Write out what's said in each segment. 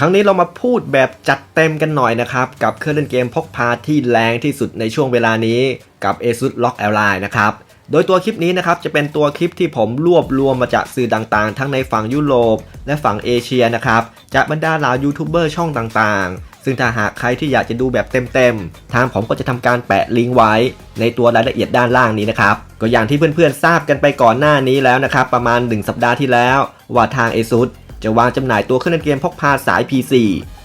ครั้งนี้เรามาพูดแบบจัดเต็มกันหน่อยนะครับ กับเครื่องเล่นเกมพกพาที่แรงที่สุดในช่วงเวลานี้กับ ASUS ROG Ally นะครับโดยตัวคลิปนี้นะครับจะเป็นตัวคลิปที่ผมรวบรวมมาจากสื่อต่างๆ ทั้งในฝั่งยุโรป และฝั่งเอเชียนะครับจากบรรดาเหล่ายูทูบเบอร์ช่องต่างๆ ซึ่งถ้าหากใครที่อยากจะดูแบบเต็มๆ ทางผมก็จะทำการแปะลิงก์ไว้ ในตัวรายละเอียดด้านล่างนี้นะครับ ก็อย่างที่เพื่อนๆทราบกันไปก่อนหน้านี้แล้วนะครับ ประมาณ 1 สัปดาห์ที่แล้ว ว่าทาง ASUS จะวางจำหน่ายตัวเครื่องเล่นเกมพกพาสาย PC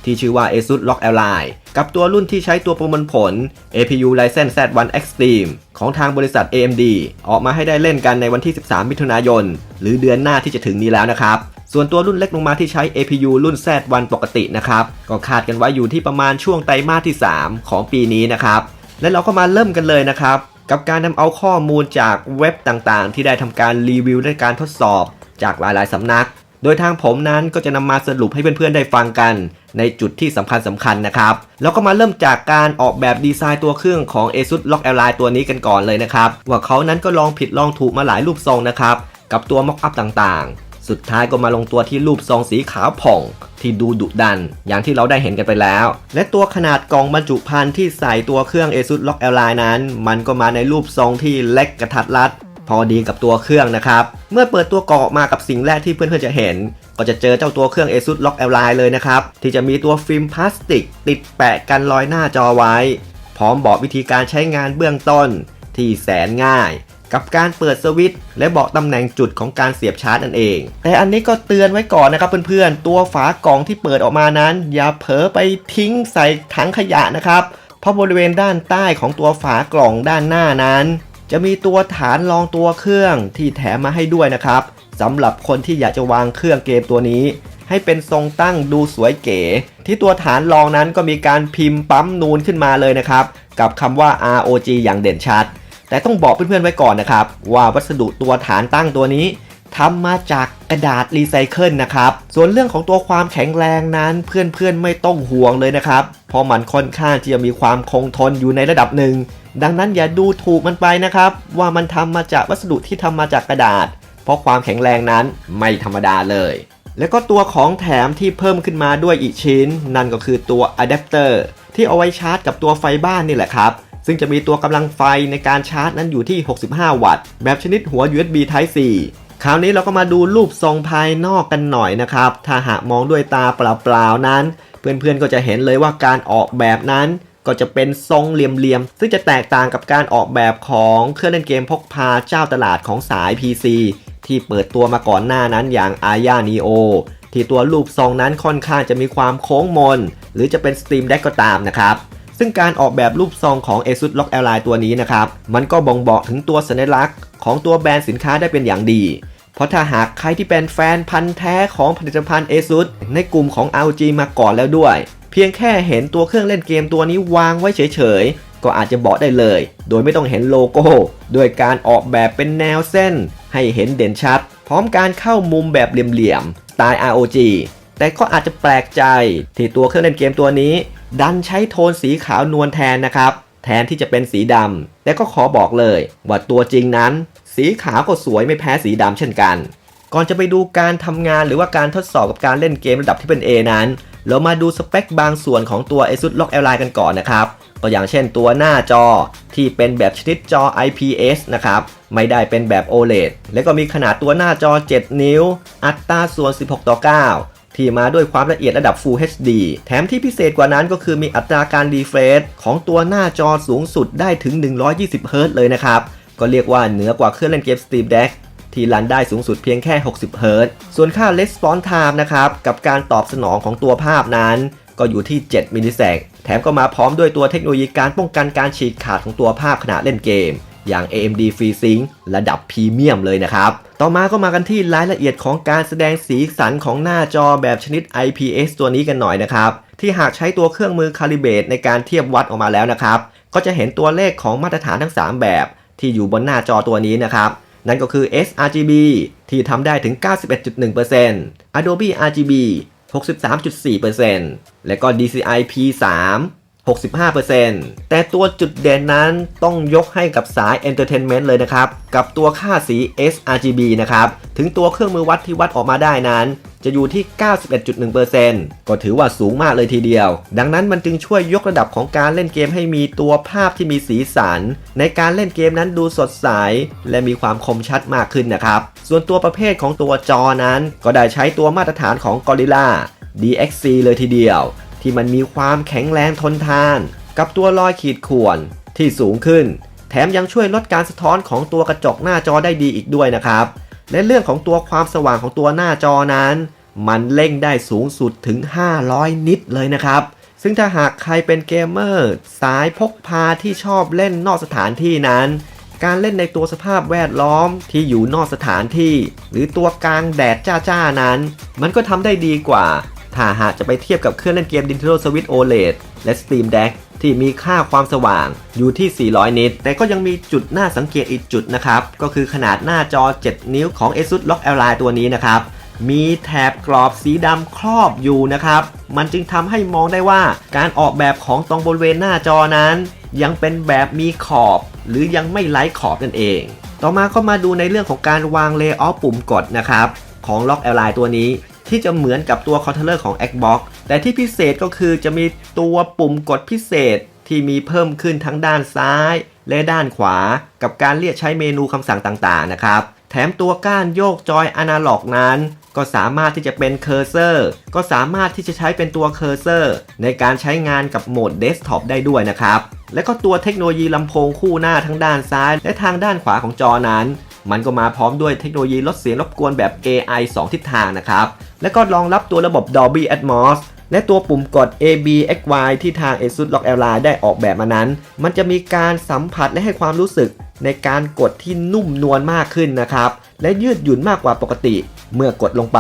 ที่ชื่อว่า ASUS ROG Ally กับตัวรุ่นที่ใช้ตัวประมวลผล APU Ryzen Z1 Extreme ของทางบริษัท AMD ออกมาให้ได้เล่นกันในวันที่ 13 มิถุนายน หรือเดือนหน้าที่จะถึงนี้แล้วนะครับ ส่วนตัวรุ่นเล็กลงมาที่ใช้ APU รุ่น Z1 ปกตินะครับ ก็คาดกันไว้อยู่ที่ประมาณช่วงไตรมาสที่ 3 ของปีนี้นะครับ และเราก็มาเริ่มกันเลยนะครับ กับการนำเอาข้อมูลจากเว็บต่างๆ ที่ได้ทำการรีวิวและการทดสอบ จากหลายๆสำนัก โดยทางผมนั้นก็จะนำมาสรุปให้เพื่อนๆได้ฟังกัน ในจุดที่สำคัญสำคัญนะครับ แล้วก็มาเริ่มจากการออกแบบดีไซน์ตัวเครื่องของ ASUS ROG Ally ตัวนี้กันก่อนเลยนะครับ ว่าเขานั้นก็ลองผิดลองถูกมาหลายรูปทรงนะครับ กับตัวม็อกอัพต่างๆ สุดท้ายก็มาลงตัวที่รูปทรงสีขาวผ่อง ที่ดูดุดัน อย่างที่เราได้เห็นกันไปแล้ว และตัวขนาดกล่องบรรจุภัณฑ์ที่ใส่ตัวเครื่อง ASUS ROG Ally นั้น มันก็มาในรูปทรงที่เล็กกระทัดรัด อดีกับตัวเครื่องนะครับ เมื่อเปิดตัวกล่องออกมากับสิ่งแรกที่เพื่อนๆจะเห็น ก็จะเจอเจ้าตัวเครื่อง ASUS ROG Ally เลยนะครับ ที่จะมีตัวฟิล์มพลาสติก ติดแปะกันรอยหน้าจอไว้ พร้อมบอกวิธีการใช้งานเบื้องต้น ที่แสนง่าย กับการเปิดสวิตช์และบอกตำแหน่งจุดของการเสียบชาร์จนั่นเอง แต่อันนี้ก็เตือนไว้ก่อนนะครับเพื่อนๆ ตัวฝากล่องที่เปิดออกมานั้น อย่าเผลอไปทิ้งใส่ถังขยะนะครับ เพราะบริเวณด้านใต้ของตัวฝากล่องด้านหน้านั้น จะมีตัวฐานรองตัวเครื่องที่แถมมาให้ด้วยนะครับสำหรับคนที่อยากจะวางเครื่องเกมตัวนี้ ให้เป็นทรงตั้งดูสวยเก๋ ที่ตัวฐานรองนั้นก็มีการพิมพ์ปั๊มนูนขึ้นมาเลยนะครับ กับคำว่า ROG อย่างเด่นชัด แต่ต้องบอกเพื่อนๆไว้ก่อนนะครับ ว่าวัสดุตัวฐานตั้งตัวนี้ ทำมาจากกระดาษรีไซเคิลนะครับ ส่วนเรื่องของตัวความแข็งแรงนั้นเพื่อนๆไม่ต้องห่วงเลยนะครับ เพราะมันค่อนข้างที่จะมีความคงทนอยู่ในระดับหนึ่ง ดังนั้นอย่าดูถูกมันไปนะครับ ว่ามันทำมาจากวัสดุที่ทำมาจากกระดาษ เพราะความแข็งแรงนั้นไม่ธรรมดาเลย แล้วก็ตัวของแถมที่เพิ่มขึ้นมาด้วยอีกชิ้น นั่นก็คือตัวอะแดปเตอร์ที่เอาไว้ชาร์จกับตัวไฟบ้านนี่แหละครับซึ่งจะมีตัวกำลังไฟในการชาร์จนั้นอยู่ที่ 65 วัตต์ แบบชนิดหัว USB Type C คราวนี้เราก็มาดูรูปทรงภายนอกกันหน่อยนะครับ ถ้าหากมองด้วยตาเปล่าๆนั้น เพื่อนๆก็จะเห็นเลยว่าการออกแบบนั้นก็จะเป็นทรงเหลี่ยมๆ ซึ่งจะแตกต่างกับการออกแบบของเครื่องเล่นเกมพกพาเจ้าตลาดของสาย PC ที่เปิดตัวมาก่อนหน้านั้นอย่าง a y a Neo ที่ตัวรูปทรงนั้นค่อนข้างจะมีความโค้งมน หรือจะเป็น Steam Deck ก็ตามนะครับ ซึ่งการออกแบบรูปทรงของ ASUS ROG Ally ตัวนี้นะครับ มันก็บ่งบอกถึงตัวสัญลักษณ์ของตัวแบรนด์สินค้าได้เป็นอย่างดี เพราะถ้าหากใครที่เป็นแฟนพันธ์แท้ของผลิตภัณฑ์ ASUS ในกลุ่มของ ROG มาก่อนแล้วด้วย เพียงแค่เห็นตัวเครื่องเล่นเกมตัวนี้วางไว้เฉยๆ ก็อาจจะบอกได้เลย โดยไม่ต้องเห็นโลโก้ โดยการออกแบบเป็นแนวเส้น ให้เห็นเด่นชัด พร้อมการเข้ามุมแบบเหลี่ยมๆสไตล์ ROG แต่ก็อาจจะแปลกใจที่ตัวเครื่องเล่นเกมตัวนี้ ดันใช้โทนสีขาวนวลแทนนะครับ แทนที่จะเป็นสีดำแต่ก็ขอบอกเลยว่าตัวจริงนั้น สีขาวก็สวยไม่แพ้สีดำเช่นกัน ก่อนจะไปดูการทำงานหรือว่าการทดสอบกับการเล่นเกมระดับที่เป็น A นั้น เรามาดูสเปคบางส่วนของตัว ASUS ROG Ally กันก่อนนะครับตัวอย่างเช่นตัวหน้าจอที่เป็นแบบชนิดจอ IPS นะครับ ไม่ได้เป็นแบบ OLED และก็มีขนาดตัวหน้าจอ 7 นิ้ว อัตราส่วน 16 ต่อ 9 ที่มาด้วยความละเอียดระดับ Full HD แถมที่พิเศษกว่านั้นก็คือมีอัตราการรีเฟรชของตัวหน้าจอสูงสุดได้ถึง 120 Hz เลยนะครับ ก็เรียกว่าเหนือกว่าเครื่องเล่นเกม Steam Deck ที่รันได้สูงสุดเพียงแค่ 60เฮิรตส่วนค่า response time นะครับ กับการตอบสนองของตัวภาพนั้น ก็อยู่ที่ 7 มิลลิเซกแถมก็มาพร้อมด้วยตัวเทคโนโลยีการป้องกันการฉีกขาดของตัวภาพขณะเล่นเกม อย่าง AMD FreeSync ระดับพรีเมียมเลยนะครับ ต่อมาก็มากันที่รายละเอียดของการแสดงสีสันของหน้าจอแบบชนิด IPS ตัวนี้กันหน่อยนะครับ ที่หากใช้ตัวเครื่องมือคาลิเบตในการเทียบวัดออกมาแล้วนะครับ ก็จะเห็นตัวเลขของมาตรฐานทั้ง 3 แบบ ที่อยู่บนหน้าจอตัวนี้นะครับ นั่นก็คือ sRGB ที่ทำได้ถึง 91.1% Adobe RGB 63.4%และก็ DCI P3 65%แต่ตัวจุดเด่นนั้นต้องยกให้กับสาย Entertainment เลยนะครับ กับตัวค่าสี sRGB นะครับ ถึงตัวเครื่องมือวัดที่วัดออกมาได้นั้น จะอยู่ที่ 91.1%ก็ถือว่าสูงมากเลยทีเดียว ดังนั้นมันจึงช่วยยกระดับของการเล่นเกมให้มีตัวภาพที่มีสีสัน ในการเล่นเกมนั้นดูสดใส และมีความคมชัดมากขึ้นนะครับ ส่วนตัวประเภทของตัวจอนั้น ก็ได้ใช้ตัวมาตรฐานของ Gorilla DXC เลยทีเดียว ที่มันมีความแข็งแรงทนทาน กับตัวรอยขีดข่วนที่สูงขึ้น แถมยังช่วยลดการสะท้อนของตัวกระจกหน้าจอได้ดีอีกด้วยนะครับ และเรื่องของตัวความสว่างของตัวหน้าจอนั้น มันเร่งได้สูงสุดถึง 500 นิตเลยนะครับ ซึ่งถ้าหากใครเป็นเกมเมอร์สายพกพาที่ชอบเล่นนอกสถานที่นั้นการเล่นในตัวสภาพแวดล้อมที่อยู่นอกสถานที่ หรือตัวกลางแดดจ้าๆนั้น มันก็ทำได้ดีกว่า ถ้าหากจะไปเทียบกับเครื่องเล่นเกม Nintendo Switch OLED และ Steam Deck ที่มีค่าความสว่างอยู่ที่ 400 นิต แต่ก็ยังมีจุดน่าสังเกตอีกจุดนะครับ ก็คือขนาดหน้าจอ 7 นิ้วของ ASUS ROG Ally ตัวนี้นะครับ มีแถบกรอบสีดำครอบอยู่นะครับ มันจึงทำให้มองได้ว่าการออกแบบของตรงบริเวณหน้าจอนั้น ยังเป็นแบบมีขอบ หรือยังไม่ไร้ขอบนั่นเอง ต่อมาก็มาดูในเรื่องของการวางเลเยอร์ปุ่มกดนะครับของ Lock Ally ตัวนี้ ที่จะเหมือนกับตัวคอนโทรลเลอร์ของ Xbox แต่ที่พิเศษก็คือจะมีตัวปุ่มกดพิเศษที่มีเพิ่มขึ้นทั้งด้านซ้าย และด้านขวา กับการเรียกใช้เมนูคำสั่งต่างๆนะครับ แถมตัวก้านโยกจอยอนาล็อกนั้น ก็สามารถที่จะเป็นเคอร์เซอร์ ก็สามารถที่จะใช้เป็นตัวเคอร์เซอร์ ในการใช้งานกับโหมดเดสก์ท็อปได้ด้วยนะครับ และก็ตัวเทคโนโลยีลำโพงคู่หน้าทั้งด้านซ้าย และทางด้านขวาของจอนั้นมันก็มาพร้อมด้วยเทคโนโลยีลดเสียงรบกวนแบบ AI 2 ทิศทางนะครับ และก็รองรับตัวระบบ Dolby Atmos และตัวปุ่มกด A B X Y ที่ทาง ASUS ROG Ally ได้ออกแบบมานั้น มันจะมีการสัมผัสและให้ความรู้สึกในการกดที่นุ่มนวลมากขึ้นนะครับ และยืดหยุ่นมากกว่าปกติเมื่อกดลงไป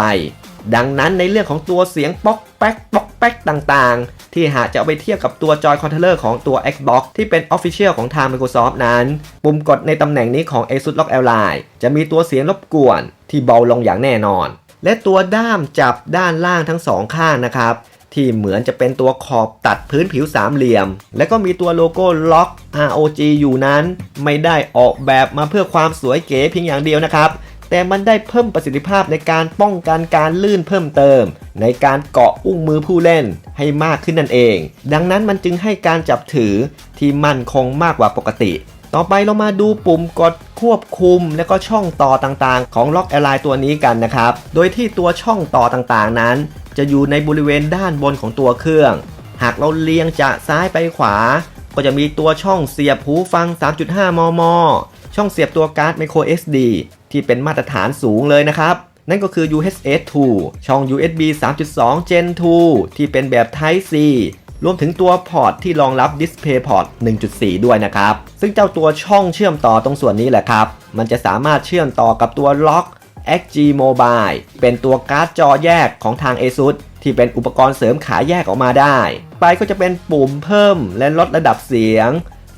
ดังนั้นในเรื่องของตัวเสียงป๊อกแป๊กป๊อกแป๊กต่างๆ ที่หากจะเอาไปเทียบกับตัวจอยคอนโทรลเลอร์ของตัว Xbox ที่เป็น Official ของทาง Microsoft นั้น ปุ่มกดในตำแหน่งนี้ของ ASUS ROG Ally จะมีตัวเสียงรบกวนที่เบาลงอย่างแน่นอน และตัวด้ามจับด้านล่างทั้งสองข้างนะครับ ที่เหมือนจะเป็นตัวขอบตัดพื้นผิวสามเหลี่ยม และก็มีตัวโลโก้ล็อก ROG อยู่นั้น ไม่ได้ออกแบบมาเพื่อความสวยเก๋เพียงอย่างเดียวนะครับ แต่มันได้เพิ่มประสิทธิภาพในการป้องกันการลื่นเพิ่มเติม ในการเกาะอุ้งมือผู้เล่นให้มากขึ้นนั่นเอง ดังนั้นมันจึงให้การจับถือที่มั่นคงมากกว่าปกติ ต่อไปเรามาดูปุ่มกดควบคุมและก็ช่องต่อต่างๆ ของ Lock Ally ตัวนี้กันนะครับ โดยที่ตัวช่องต่อต่างๆนั้น จะอยู่ในบริเวณด้านบนของตัวเครื่อง หากเราเลียงจากซ้ายไปขวา ก็จะมีตัวช่องเสียบหูฟัง 3.5 มม ช่องเสียบตัวการ์ด micro SD ที่เป็นมาตรฐานสูงเลยนะครับ นั่นก็คือ UHS 2 ช่อง USB 3.2 Gen 2 ที่เป็นแบบ Type C รวมถึงตัวพอร์ตที่รองรับ Display Port 1.4 ด้วยนะครับ ซึ่งเจ้าตัวช่องเชื่อมต่อตรงส่วนนี้แหละครับ มันจะสามารถเชื่อมต่อกับตัวล็อก XG Mobile เป็นตัวการ์ดจอแยกของทาง ASUS ที่เป็นอุปกรณ์เสริมขายแยกออกมาได้ ไปก็จะเป็นปุ่มเพิ่มและลดระดับเสียง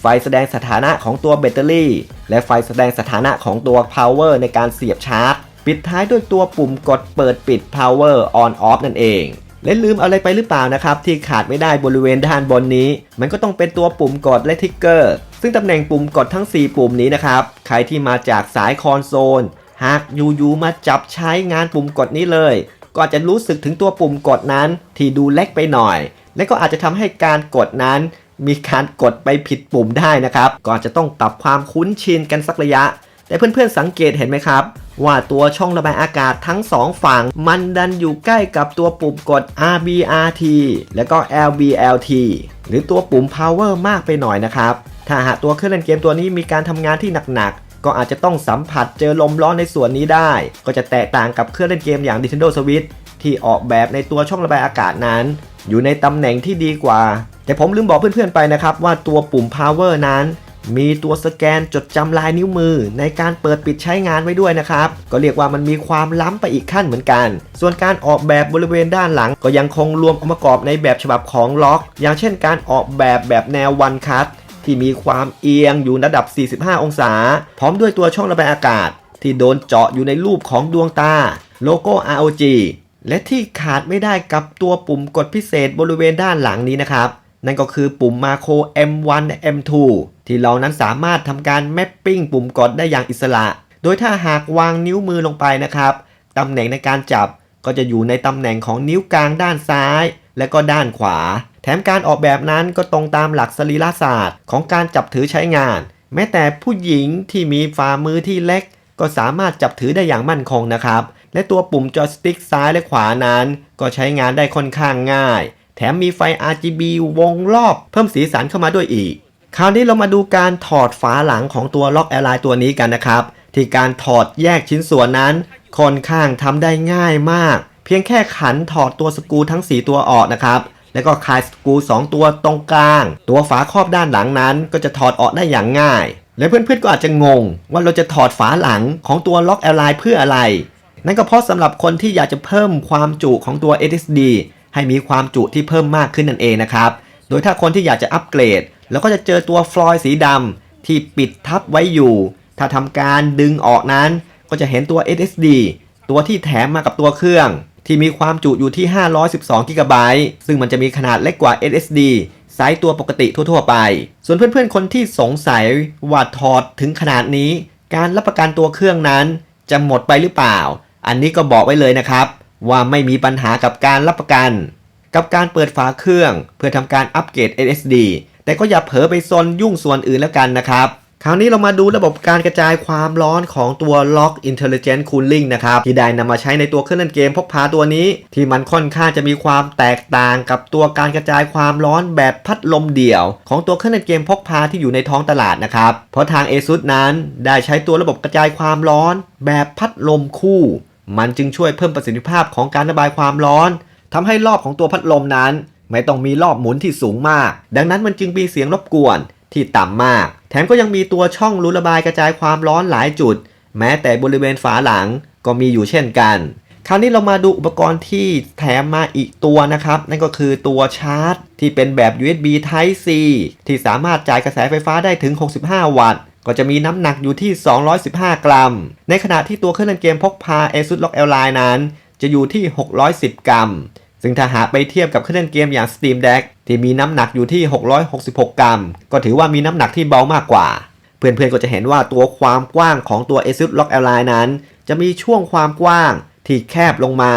ไฟแสดงสถานะของตัวแบตเตอรี่ และไฟแสดงสถานะของตัว power ในการเสียบชาร์จ ปิดท้ายด้วยตัวปุ่มกดเปิดปิด power on off นั่นเอง และลืมอะไรไปหรือเปล่านะครับ ที่ขาดไม่ได้บริเวณด้านบนนี้ มันก็ต้องเป็นตัวปุ่มกดและทิกเกอร์ ซึ่งตำแหน่งปุ่มกดทั้ง 4 ปุ่มนี้นะครับ ใครที่มาจากสายคอนโซล หากอยู่ๆมาจับใช้งานปุ่มกดนี้เลย ก็อาจจะรู้สึกถึงตัวปุ่มกดนั้นที่ดูเล็กไปหน่อย และก็อาจจะทำให้การกดนั้นมีการกดไปผิดปุ่มได้นะครับก็อาจจะต้องปรับความคุ้นชินกันสักระยะ แต่เพื่อนๆสังเกตเห็นไหมครับ ว่าตัวช่องระบายอากาศทั้งสองฝั่ง มันดันอยู่ใกล้กับตัวปุ่มกด RBRT และก็ LBLT หรือตัวปุ่ม Power มากไปหน่อยนะครับ ถ้าหากตัวเครื่องเล่นเกมตัวนี้มีการทำงานที่หนักๆก็อาจจะต้องสัมผัสเจอลมร้อนในส่วนนี้ได้ ก็จะแตกต่างกับเครื่องเล่นเกมอย่าง Nintendo Switch ที่ออกแบบในตัวช่องระบายอากาศนั้น อยู่ในตำแหน่งที่ดีกว่า แต่ผมลืมบอกเพื่อนๆไปนะครับว่าตัวปุ่ม power นั้น มีตัวสแกนจดจำลายนิ้วมือ ในการเปิดปิดใช้งานไว้ด้วยนะครับ ก็เรียกว่ามันมีความล้ำไปอีกขั้นเหมือนกัน ส่วนการออกแบบบริเวณด้านหลัง ก็ยังคงรวมองค์ประกอบในแบบฉบับของล็อก อย่างเช่นการออกแบบแบบแนววันคัทที่มีความเอียงอยู่ระดับ 45 องศา พร้อมด้วยตัวช่องระบายอากาศ ที่โดนเจาะอยู่ในรูปของดวงตา โลโก้ ROG และที่ขาดไม่ได้กับตัวปุ่มกดพิเศษบริเวณด้านหลังนี้นะครับ นั่นก็คือปุ่มมาโคร M1 M2 ที่เรานั้นสามารถทำการแมปปิ้งปุ่มกดได้อย่างอิสระ โดยถ้าหากวางนิ้วมือลงไปนะครับตำแหน่งในการจับก็จะอยู่ในตำแหน่งของนิ้วกลางด้านซ้าย และก็ด้านขวา แถมการออกแบบนั้นก็ตรงตามหลักสรีระศาสตร์ของการจับถือใช้งาน แม้แต่ผู้หญิงที่มีฝ่ามือที่เล็ก ก็สามารถจับถือได้อย่างมั่นคงนะครับ และตัวปุ่มจอยสติ๊กซ้ายและขวานั้น ก็ใช้งานได้ค่อนข้างง่าย แถมมีไฟ RGB วงรอบ เพิ่มสีสันเข้ามาด้วยอีก คราวนี้เรามาดูการถอดฝาหลังของตัวล็อกแอร์ไลน์ตัวนี้กันนะครับ ที่การถอดแยกชิ้นส่วนนั้นค่อนข้างทำได้ง่ายมาก เพียงแค่ขันถอดตัวสกรูทั้ง 4 ตัวออกนะครับแล้วก็คลายสกรู2 ตัวตรงกลาง ตัวฝาครอบด้านหลังนั้น ก็จะถอดออกได้อย่างง่าย และเพื่อนๆก็อาจจะงง ว่าเราจะถอดฝาหลังของตัวล็อกแอร์ไลน์เพื่ออะไร นั่นก็เพราะสำหรับคนที่อยากจะเพิ่มความจุของตัว SSD ให้มีความจุที่เพิ่มมากขึ้นนั่นเองนะครับ โดยถ้าคนที่อยากจะอัปเกรด แล้วก็จะเจอตัวฟลอยด์สีดำที่ปิดทับไว้อยู่ ถ้าทำการดึงออกนั้น ก็จะเห็นตัว SSD ตัวที่แถมมากับตัวเครื่อง ที่มีความจุอยู่ที่ 512 g b ซึ่งมันจะมีขนาดเล็กกว่า SSD ไซส์ตัวปกติทั่วๆไป ส่วนเพื่อนๆ คนที่สงสัยว่าถอดถึงขนาดนี้ การรับประกันตัวเครื่องนั้น จะหมดไปหรือเปล่า อันนี้ก็บอกไว้เลยนะครับ ว่าไม่มีปัญหากับการรับประกัน กับการเปิดฝาเครื่อง เพื่อทำการอัปเกรด SSD แต่ก็อย่าเผลอไปซนยุ่งส่วนอื่นแล้วกันนะครับ คราวนี้เรามาดูระบบการกระจายความร้อนของตัว Lock Intelligent Cooling นะครับ ที่ได้นำมาใช้ในตัวเครื่องเล่นเกมพกพาตัวนี้ ที่มันค่อนข้างจะมีความแตกต่างกับตัวการกระจายความร้อนแบบพัดลมเดี่ยว ของตัวเครื่องเล่นเกมพกพาที่อยู่ในท้องตลาดนะครับ เพราะทาง ASUS นั้นได้ใช้ตัวระบบกระจายความร้อนแบบพัดลมคู่ มันจึงช่วยเพิ่มประสิทธิภาพของการระบายความร้อนทำให้รอบของตัวพัดลมนั้น ไม่ต้องมีรอบหมุนที่สูงมาก ดังนั้นมันจึงมีเสียงรบกวนที่ต่ำมาก แถมก็ยังมีตัวช่องรูระบายกระจายความร้อนหลายจุด แม้แต่บริเวณฝาหลังก็มีอยู่เช่นกัน คราวนี้เรามาดูอุปกรณ์ที่แถมมาอีกตัวนะครับ นั่นก็คือตัวชาร์จ ที่เป็นแบบ USB Type C ที่สามารถจ่ายกระแสไฟฟ้าได้ถึง 65 วัตต์ ก็จะมีน้ำหนักอยู่ที่ 215 กรัม ในขณะที่ตัวเครื่องเล่นเกมพกพา ASUS ROG Ally นั้น จะอยู่ที่ 610 กรัม ซึ่งถ้าหากไปเทียบกับเครื่องเล่นเกมอย่าง Steam Deck ที่มีน้ำหนักอยู่ที่ 666 กรัม ก็ถือว่ามีน้ำหนักที่เบามากกว่า เพื่อนๆก็จะเห็นว่าตัวความกว้างของตัว ASUS ROG Ally นั้น จะมีช่วงความกว้างที่แคบลงมา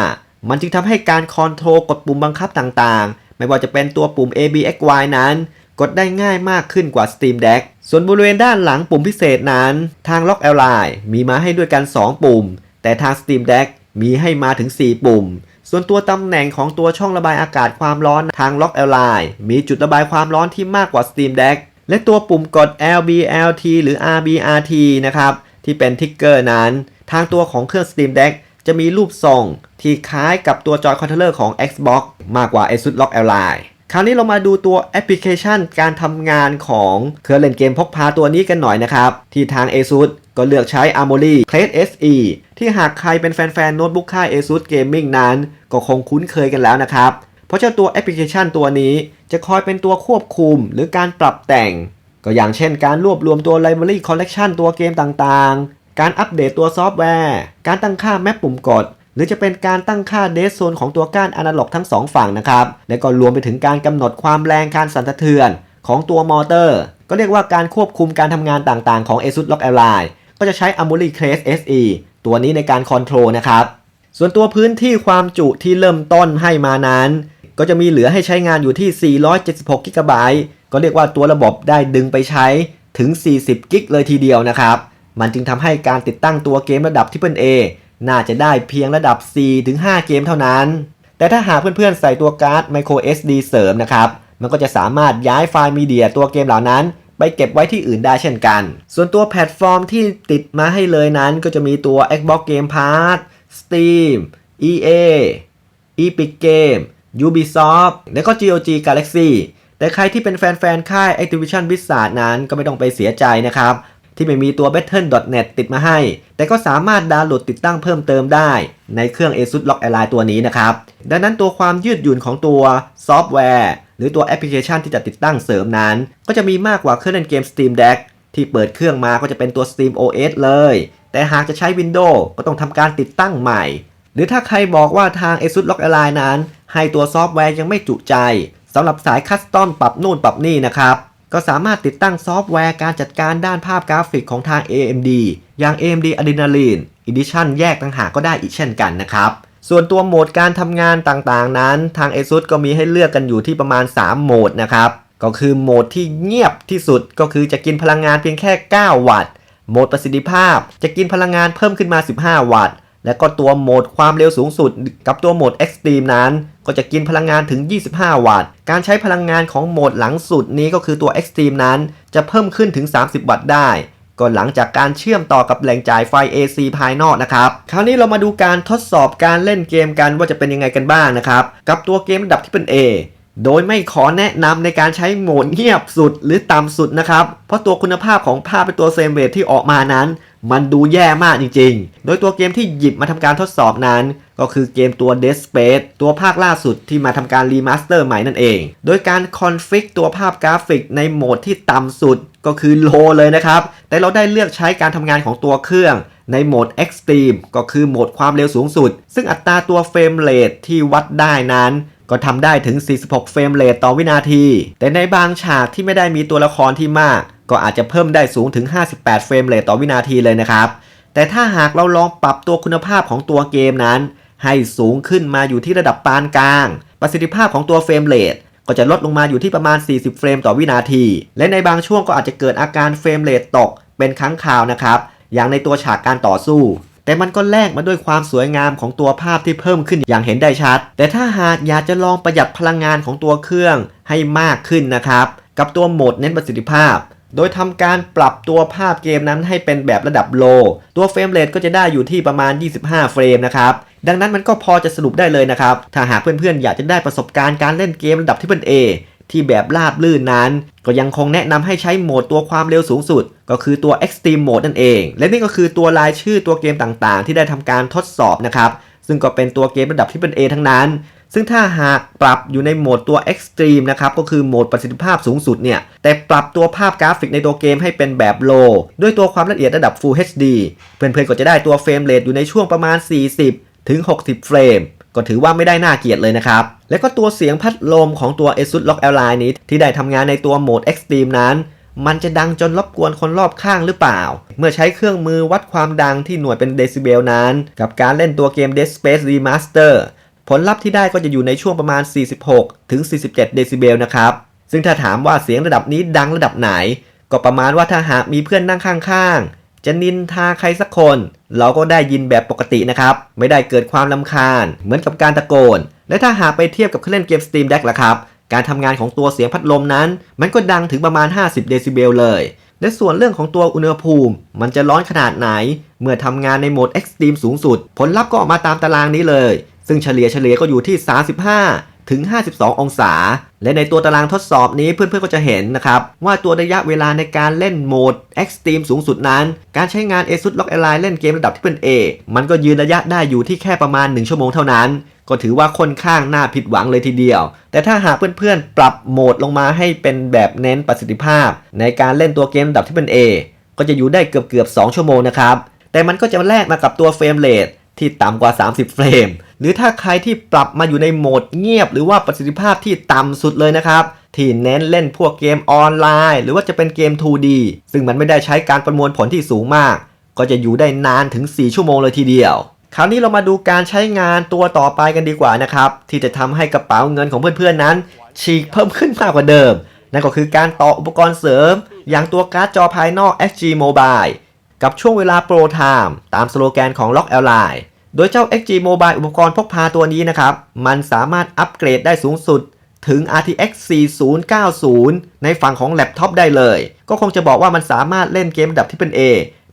มันจึงทำให้การคอนโทรลกดปุ่มบังคับต่างๆ ไม่ว่าจะเป็นตัวปุ่ม A B X Y นั้น กดได้ง่ายมากขึ้นกว่า Steam Deck ส่วนบริเวณด้านหลังปุ่มพิเศษนั้น ทาง Lock Ally มีมาให้ด้วยกัน 2 ปุ่ม แต่ทาง Steam Deck มีให้มาถึง 4 ปุ่ม ส่วนตัวตำแหน่งของตัวช่องระบายอากาศความร้อนทาง Lock Ally มีจุดระบายความร้อนที่มากกว่า Steam Deck และตัวปุ่มกด LBLT หรือ RBRT นะครับ ที่เป็นทิกเกอร์นั้น ทางตัวของเครื่อง Steam Deck จะมีรูปทรงที่คล้ายกับตัวจอยคอนโทรลเลอร์ของ Xbox มากกว่า ASUS ROG Ally คราวนี้เรามาดูตัวแอปพลิเคชันการทำงานของเครื่องเล่นเกมพกพาตัวนี้กันหน่อยนะครับ ที่ทาง ASUS ก็เลือกใช้ Armory Crest SE ที่หากใครเป็นแฟนๆโน้ตบุ๊กค่าย ASUS Gaming นั้น ก็คงคุ้นเคยกันแล้วนะครับ เพราะเจ้าตัวแอปพลิเคชันตัวนี้จะคอยเป็นตัวควบคุมหรือการปรับแต่ง ก็อย่างเช่นการรวบรวมตัว Library Collection ตัวเกมต่างๆ การอัปเดตตัวซอฟต์แวร์ การตั้งค่าแมปปุ่มกด รือจะเป็นการตั้งค่าเดสโซนของตัวก้านอนาล็อกทั้งสองฝั่งนะครับ และก็รวมไปถึงการกำหนดความแรงการสั่นสะเทือนของตัวมอเตอร์ ก็เรียกว่าการควบคุมการทำงานต่างๆ ของ ASUS ROG Ally ก็จะใช้ Armory Crest SE ตัวนี้ในการคอนโทรลนะครับ ส่วนตัวพื้นที่ความจุที่เริ่มต้นให้มานั้น ก็จะมีเหลือให้ใช้งานอยู่ที่ 476กิกะไบต์ก็เรียกว่าตัวระบบได้ดึงไปใช้ถึง 40 กิกเลยทีเดียวนะครับ มันจึงทำให้การติดตั้งตัวเกมระดับ Triple A น่าจะได้เพียงระดับ 4-5 เกมเท่านั้น แต่ถ้าหากเพื่อนๆ ใส่ตัวการ์ด Micro SD เสริมนะครับ มันก็จะสามารถย้ายไฟล์มีเดียตัวเกมเหล่านั้น ไปเก็บไว้ที่อื่นได้เช่นกัน ส่วนตัวแพลตฟอร์มที่ติดมาให้เลยนั้น ก็จะมีตัว Xbox Game Pass Steam EA Epic Game Ubisoft และก็ GOG Galaxy แต่ใครที่เป็นแฟนๆ ค่าย Activision Blizzard นั้นก็ไม่ต้องไปเสียใจนะครับ ที่ไม่มีตัว Battle.net ติดมาให้ แต่ก็สามารถดาวน์โหลดติดตั้งเพิ่มเติมได้ ในเครื่อง ASUS ROG Ally ตัวนี้นะครับ ดังนั้นตัวความยืดหยุ่นของตัวซอฟต์แวร์ หรือตัวแอปพลิเคชันที่จะติดตั้งเสริมนั้น ก็จะมีมากกว่าเครื่องเล่นเกม Steam Deck ที่เปิดเครื่องมาก็จะเป็นตัว Steam OS เลย แต่หากจะใช้ Windows ก็ต้องทำการติดตั้งใหม่ หรือถ้าใครบอกว่าทาง ASUS ROG Ally นั้น ให้ตัวซอฟต์แวร์ยังไม่จุใจสำหรับสายคัสตอมปรับนู่นปรับนี่นะครับ ก็สามารถติดตั้งซอฟต์แวร์การจัดการด้านภาพกราฟิกของทาง AMD อย่าง AMD Adrenaline Edition แยกต่างหากก็ได้อีกเช่นกันนะครับ ส่วนตัวโหมดการทำงานต่างๆนั้น ทาง ASUS ก็มีให้เลือกกันอยู่ที่ประมาณ 3 โหมดนะครับ ก็คือโหมดที่เงียบที่สุดก็คือจะกินพลังงานเพียงแค่ 9 วัตต์ โหมดประสิทธิภาพ จะกินพลังงานเพิ่มขึ้นมา 15 วัตต์ และก็ตัวโหมดความเร็วสูงสุด กับตัวโหมด Extreme นั้น ก็จะกินพลังงานถึง 25 วัตต์ การใช้พลังงานของโหมดหลังสุดนี้ก็คือตัว Extreme นั้นจะเพิ่มขึ้นถึง 30 วัตต์ได้ก็หลังจากการเชื่อมต่อกับแหล่งจ่ายไฟ AC ภายนอกนะครับ คราวนี้เรามาดูการทดสอบการเล่นเกมกันว่าจะเป็นยังไงกันบ้างนะครับ กับตัวเกมระดับที่เป็น A โดยไม่ขอแนะนำในการใช้โหมดเงียบสุดหรือต่ำสุดนะครับ เพราะตัวคุณภาพของภาพเป็นตัวเฟรมเรทที่ออกมานั้น มันดูแย่มากจริงๆ โดยตัวเกมที่หยิบมาทำการทดสอบนั้น ก็คือเกมตัว Dead Space ตัวภาคล่าสุดที่มาทำการรีมาสเตอร์ใหม่นั่นเอง โดยการคอนฟิกตัวภาพกราฟิกในโหมดที่ต่ำสุดก็คือ Low เลยนะครับ แต่เราได้เลือกใช้การทำงานของตัวเครื่องในโหมด Extreme ก็คือโหมดความเร็วสูงสุด ซึ่งอัตราตัวเฟรมเรทที่วัดได้นั้น ก็ทำได้ถึง 46 เฟรมเรทต่อวินาที แต่ในบางฉากที่ไม่ได้มีตัวละครที่มาก ก็อาจจะเพิ่มได้สูงถึง 58 เฟรมเรทต่อวินาทีเลยนะครับ แต่ถ้าหากเราลองปรับตัวคุณภาพของตัวเกมนั้น ให้สูงขึ้นมาอยู่ที่ระดับปานกลาง ประสิทธิภาพของตัวเฟรมเรทก็จะลดลงมาอยู่ที่ประมาณ 40 เฟรมต่อวินาที และในบางช่วงก็อาจจะเกิดอาการเฟรมเรทตกเป็นครั้งคราวนะครับ อย่างในตัวฉากการต่อสู้ แต่มันก็แลกมาด้วยความสวยงามของตัวภาพที่เพิ่มขึ้นอย่างเห็นได้ชัด แต่ถ้าหากอยากจะลองประหยัดพลังงานของตัวเครื่องให้มากขึ้นนะครับ กับตัวโหมดเน้นประสิทธิภาพ โดยทำการปรับตัวภาพเกมนั้นให้เป็นแบบระดับโล ตัวเฟรมเรทก็จะได้อยู่ที่ประมาณ 25 เฟรมนะครับดังนั้นมันก็พอจะสรุปได้เลยนะครับ ถ้าหากเพื่อนๆ อยากจะได้ประสบการณ์การเล่นเกมระดับที่เป็น A ที่แบบราบลื่นนั้น ก็ยังคงแนะนำให้ใช้โหมดตัวความเร็วสูงสุด ก็คือตัว Extreme Mode นั่นเอง และนี่ก็คือตัวรายชื่อตัวเกมต่างๆ ที่ได้ทำการทดสอบนะครับซึ่งก็เป็นตัวเกมระดับที่เป็น A ทั้งนั้น ซึ่งถ้าหากปรับอยู่ในโหมดตัว Extreme นะครับ ก็คือโหมดประสิทธิภาพสูงสุดเนี่ย แต่ปรับตัวภาพกราฟิกในตัวเกมให้เป็นแบบ Low ด้วยตัวความละเอียดระดับ Full HD เพื่อนๆก็จะได้ตัวเฟรมเรทอยู่ในช่วงประมาณ 40 ถึง 60 เฟรม ก็ถือว่าไม่ได้น่าเกลียดเลยนะครับ และก็ตัวเสียงพัดลมของตัว ASUS Rock Ally นี้ที่ได้ทำงานในตัวโหมด Extreme นั้น มันจะดังจนรบกวนคนรอบข้างหรือเปล่า เมื่อใช้เครื่องมือวัดความดังที่หน่วยเป็นเดซิเบลนั้น กับการเล่นตัวเกม Dead Space Remaster ผลลัพธ์ที่ได้ก็จะอยู่ในช่วงประมาณ 46 ถึง 47 เดซิเบลนะครับ ซึ่งถ้าถามว่าเสียงระดับนี้ดังระดับไหน ก็ประมาณว่าถ้าหากมีเพื่อนนั่งข้างๆ จะนินทาใครสักคน เราก็ได้ยินแบบปกตินะครับ ไม่ได้เกิดความลำคาญ เหมือนกับการตะโกน และถ้าหากไปเทียบกับเครื่องเล่นเกม Steam Deck ล่ะครับ การทำงานของตัวเสียงพัดลมนั้น มันก็ดังถึงประมาณ 50 เดซิเบลเลย และส่วนเรื่องของตัวอุณหภูมิ มันจะร้อนขนาดไหน เมื่อทำงานในโหมด Extreme สูงสุด ผลลัพธ์ก็ออกมาตามตารางนี้เลย ซึ่งเฉลี่ยเฉลี่ยก็อยู่ที่ 35 ถึง 52 องศา และในตัวตารางทดสอบนี้เพื่อนๆก็จะเห็นนะครับ ว่าตัวระยะเวลาในการเล่นโหมด Extreme สูงสุดนั้น การใช้งาน ASUS ROG Ally เล่นเกมระดับที่เป็น A มันก็ยืนระยะได้อยู่ที่แค่ประมาณ 1 ชั่วโมงเท่านั้น ก็ถือว่าค่อนข้างน่าผิดหวังเลยทีเดียว แต่ถ้าหากเพื่อนๆ ปรับโหมดลงมาให้เป็นแบบเน้นประสิทธิภาพ ในการเล่นตัวเกมระดับที่เป็น A ก็จะอยู่ได้เกือบๆ2ชั่วโมงนะครับแต่มันก็จะแลกมากับตัวเฟรมเรทที่ต่ำกว่า 30 เฟรม หรือถ้าใครที่ปรับมาอยู่ในโหมดเงียบ หรือว่าประสิทธิภาพที่ต่ำสุดเลยนะครับ ที่เน้นเล่นพวกเกมออนไลน์ หรือว่าจะเป็นเกม 2D ซึ่งมันไม่ได้ใช้การประมวลผลที่สูงมาก ก็จะอยู่ได้นานถึง 4 ชั่วโมงเลยทีเดียว คราวนี้เรามาดูการใช้งานตัวต่อไปกันดีกว่านะครับที่จะทำให้กระเป๋าเงินของเพื่อนๆนั้น ฉีกเพิ่มขึ้นมากกว่าเดิม นั่นก็คือการต่ออุปกรณ์เสริม อย่างตัวการ์ดจอภายนอก XG Mobile กับช่วงเวลาโปรไทม์ตามสโลแกนของ Lock Ally โดยเจ้า XG Mobile อุปกรณ์พกพาตัวนี้นะครับ มันสามารถอัปเกรดได้สูงสุดถึง RTX 4090 ในฝั่งของแล็ปท็อปได้เลย ก็คงจะบอกว่ามันสามารถเล่นเกมระดับที่เป็น A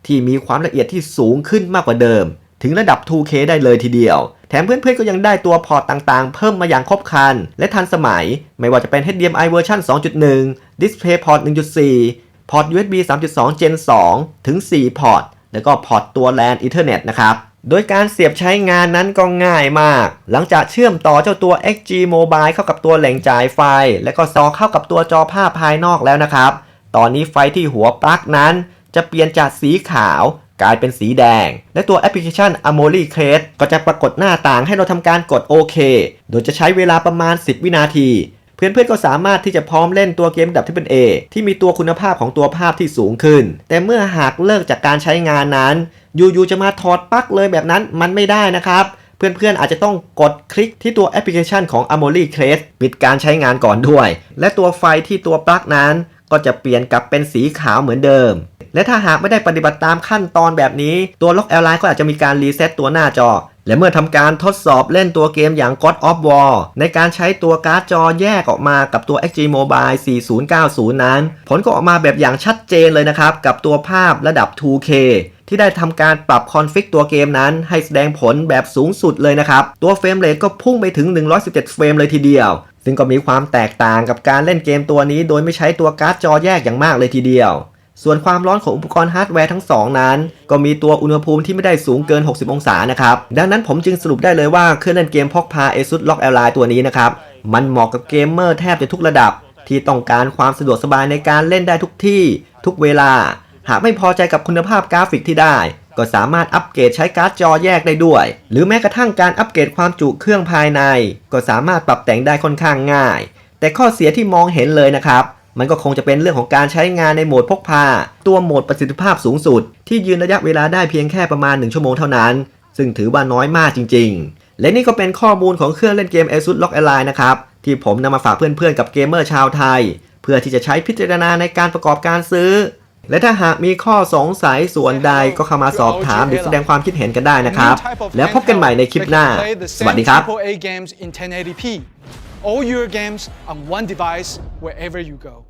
ที่มีความละเอียดที่สูงขึ้นมากกว่าเดิม ถึงระดับ 2K ได้เลยทีเดียว แถมเพื่อนๆก็ยังได้ตัวพอร์ตต่างๆ เพิ่มมาอย่างครบครัน และทันสมัย ไม่ว่าจะเป็น HDMI เวอร์ชัน2.1 DisplayPort 1.4 พอร์ต USB 3.2 Gen 2 ถึง 4 พอร์ต แล้วก็พอร์ตตัว LAN Ethernet นะครับ โดยการเสียบใช้งานนั้นก็ง่ายมาก หลังจากเชื่อมต่อเจ้าตัว XG Mobile เข้ากับตัวแหล่งจ่ายไฟ และก็ซอเข้ากับตัวจอภาพภายนอกแล้วนะครับ ตอนนี้ไฟที่หัวปลั๊กนั้น จะเปลี่ยนจากสีขาวกลายเป็นสีแดง และตัวแอปพลิเคชัน Amoli c r e t ก็จะปรากฏหน้าต่างให้เราทำการกดโอเค โดยจะใช้เวลาประมาณ 10 วินาที เพื่อนๆก็สามารถที่จะพร้อมเล่นตัวเกมดับที่เป็น A ที่มีตัวคุณภาพของตัวภาพที่สูงขึ้น แต่เมื่อหากเลิกจากการใช้งานนั้นอยู่ๆจะมาถอดปลั๊กเลยแบบนั้นมันไม่ได้นะครับเพื่อนๆอาจจะต้องกดคลิกที่ตัวแอปพลิเคชันของ Amory Crest ปิดการใช้งานก่อนด้วย และตัวไฟที่ตัวปลั๊กนั้น ก็จะเปลี่ยนกลับเป็นสีขาวเหมือนเดิม และถ้าหากไม่ได้ปฏิบัติตามขั้นตอนแบบนี้ ตัวล็อกแอลไลน์ก็อาจจะมีการรีเซ็ตตัวหน้าจอ และเมื่อทำการทดสอบเล่นตัวเกมอย่าง God of War ในการใช้ตัวการ์ดจอแยกออกมากับตัว XG Mobile 4090 นั้น ผลก็ออกมาแบบอย่างชัดเจนเลยนะครับ กับตัวภาพระดับ 2K ที่ได้ทำการปรับคอนฟิกตัวเกมนั้น ให้แสดงผลแบบสูงสุดเลยนะครับ ตัวเฟรมเรทก็พุ่งไปถึง 117 เฟรมเลยทีเดียว ซึ่งก็มีความแตกต่างกับการเล่นเกมตัวนี้ โดยไม่ใช้ตัวการ์ดจอแยกอย่างมากเลยทีเดียว ส่วนความร้อนของอุปกรณ์ฮาร์ดแวร์ทั้งสองนั้น ก็มีตัวอุณหภูมิที่ไม่ได้สูงเกิน 60 องศานะครับ ดังนั้นผมจึงสรุปได้เลยว่าเครื่องเล่นเกมพกพา ASUS ROG Ally ตัวนี้นะครับ มันเหมาะกับเกมเมอร์แทบจะทุกระดับ ที่ต้องการความสะดวกสบายในการเล่นได้ทุกที่ ทุกเวลา หากไม่พอใจกับคุณภาพกราฟิกที่ได้ ก็สามารถอัปเกรดใช้การ์ดจอแยกได้ด้วย หรือแม้กระทั่งการอัปเกรดความจุเครื่องภายใน ก็สามารถปรับแต่งได้ค่อนข้างง่าย แต่ข้อเสียที่มองเห็นเลยนะครับ มันก็คงจะเป็นเรื่องของการใช้งานในโหมดพกพา ตัวโหมดประสิทธิภาพสูงสุด ที่ยืนระยะเวลาได้เพียงแค่ประมาณ 1 ชั่วโมงเท่านั้น ซึ่งถือว่าน้อยมากจริง ๆ และนี่ก็เป็นข้อมูลของเครื่องเล่นเกม ASUS ROG Ally นะครับที่ผมนำมาฝากเพื่อนๆกับเกมเมอร์ชาวไทย เพื่อที่จะใช้พิจารณาในการประกอบการซื้อ และถ้าหากมีข้อสงสัยส่วนใดก็เข้ามาสอบถามหรือแสดงความคิดเห็นกันได้นะครับ แล้วพบกันใหม่ในคลิปหน้า สวัสดีครับ AAA games in 1080p. All your games on one device wherever you go.